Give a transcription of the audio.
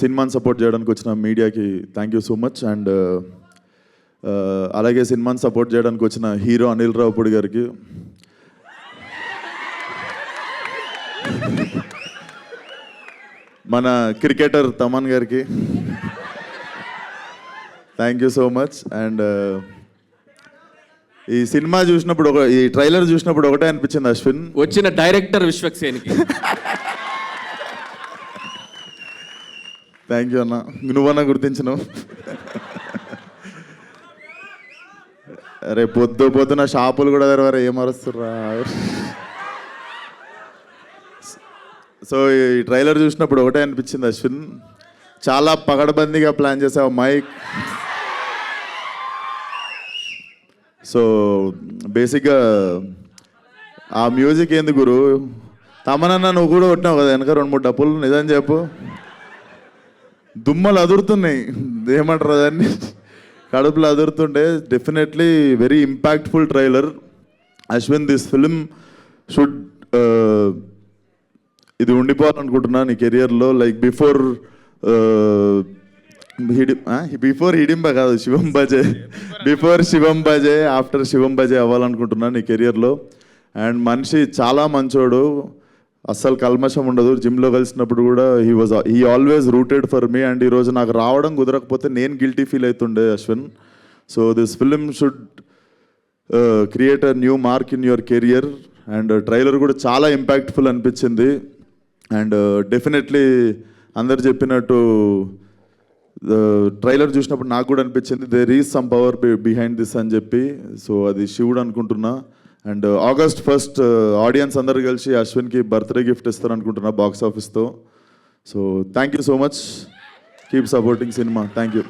సినిమాని సపోర్ట్ చేయడానికి వచ్చిన మీడియాకి thank you so much and అలాగే సినిమాని సపోర్ట్ చేయడానికి వచ్చిన హీరో అనిల్ రావుపూడి గారికి. మన క్రికెటర్ తమన్ గారికి. Thank you so much and ఈ సినిమా చూసినప్పుడు ఒక ఈ ట్రైలర్ చూసినప్పుడు ఒకటే అనిపించింది అశ్విన్. వచ్చిన డైరెక్టర్ విశ్వక్సేన్కి. థ్యాంక్ యూ అన్న. నువ్వన్నా గుర్తించినావు అరే పొద్దు పొద్దున షాపులు కూడా తెరవారు ఏం సో ఈ ట్రైలర్ చూసినప్పుడు ఒకటే అనిపించింది అశ్విన్. చాలా పగడబందీగా ప్లాన్ చేసావు మైక్. సో బేసిక్గా ఆ మ్యూజిక్ ఏంది గురు? తమనన్న నువ్వు కూడా కొట్టినావు కదా వెనక రెండు మూడు డబ్బులు నిజం చెప్పు. దుమ్మలు అదురుతున్నాయి. ఏమంటారు దాన్ని? కడుపులు అదురుతుండే definitely very impactful trailer Ashwin this film should ఇది ఉండిపోవాలనుకుంటున్నా నీ కెరియర్లో లైక్ బిఫోర్ హిడి బిఫోర్ హిడింబ కాదు శివం బజే బిఫోర్ శివం బజే ఆఫ్టర్ శివం బజే అవ్వాలనుకుంటున్నా నీ కెరియర్లో అండ్ మనిషి చాలా మంచోడు. అస్సలు కల్మషం ఉండదు. జిమ్లో కలిసినప్పుడు కూడా he was he always rooted for me and ఈరోజు నాకు రావడం కుదరకపోతే నేను గిల్టీ ఫీల్ అవుతుండే Ashwin. So this film should create a new mark in your career and trailer కూడా చాలా ఇంపాక్ట్ఫుల్ అనిపించింది. అండ్ డెఫినెట్లీ uh, అందరు చెప్పినట్టు ట్రైలర్ చూసినప్పుడు నాకు కూడా అనిపించింది there is some power behind this అని చెప్పి. సో అది శివుడు అనుకుంటున్నా. And August first uh, audience అందరు కలిసి అశ్విన్కి బర్త్డే గిఫ్ట్ ఇస్తారు అనుకుంటున్నా box ఆఫీస్తో so thank you so much keep supporting cinema thank you